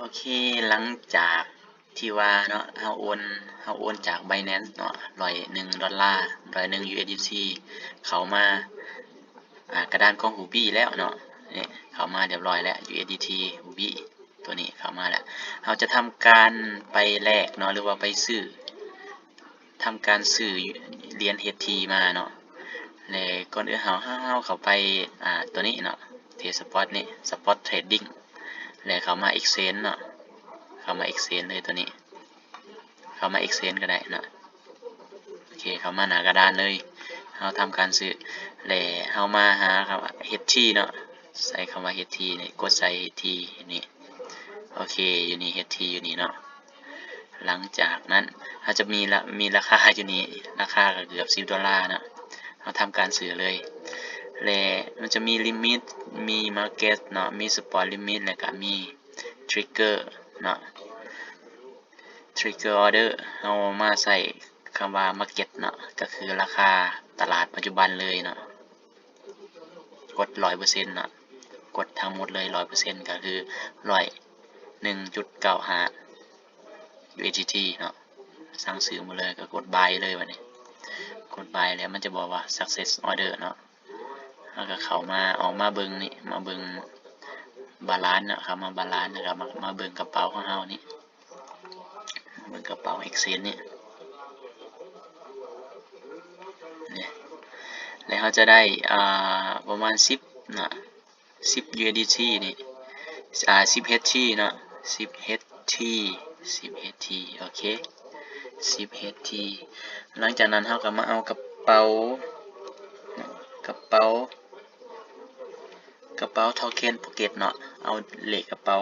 โอเคหลังจากที่ว่าเนาะเฮาโอนเฮาโอนจาก Binance เนาะร้อยหนึ่งดอลลาร์ร้อยหนึ่ง USDT เขามาอ่ากระดานของ Huobi แล้วเนาะนี่เขามาเรียบร้อยแล้ว USDT Huobi ตัวนี้เขามาแล้วเราจะทำการไปแลกเนาะหรือว่าไปซื้อทำการซื้อเหรียญ HT มาเนาะแล้วก่อนอื่นเฮาเฮาเฮาเข้าไปอ่าตัวนี้เนาะเทสปอตนี่ Spot Trading แล้วเขามา Exchange เนาะเขามา exchange เลยตัวนี้ เขามา exchange ก็ได้นะโอเคเขามาหนากระดานเลยเราทำการซื้อแล้วเรามาหาครับ ht เนาะใส่คำว่า ht นี่ยกดใส่ ht นี่โอเคอยู่นี่ ht อยู่นี่เนาะหลังจากนั้นเราจะมีละมีราคาอยู่นี่ราคาเกือบ10ดอลลาร์เนาะเราทำการซื้อเลย และมันจะมีลิมิตมีมาร์เก็ตเนาะมีสปอร์ตลิมิตแล้วก็มีทริกเกอร์เนาะ trigger order เอามาใส่คำว่า market เนาะก็คือราคาตลาดปัจจุบันเลยเนาะกดร้อยเปอร์เซ็นต์เนาะกดทั้งหมดเลยร้อยเปอร์เซ็นต์ก็คือร้อยหนึ่งจุดเก้าห้า USDT เนาะสั่งซื้อมาเลยก็กด buy เลยวันนี้กด buy แล้วมันจะบอกว่า success order เนาะ แล้วก็เขามาออกมาเบิงนี่มาเบิงบาลานซ์นะครับมาบาลานซ์นะครับมามาเบิงกระเป๋าของเฮานี่เบิงกระเป๋า Excel นี่เนี่ยแล้วเขาจะได้อ่าประมาณ10นะ10 USDT นี่อ่า10 HT เนาะ10 HT 10 HT โอเค10 HT หลังจากนั้นเขาก็มาเอากระเป๋ากระเป๋า ป๋าทอเคนโปเกตเนาะเอาเหล็กกระเป๋า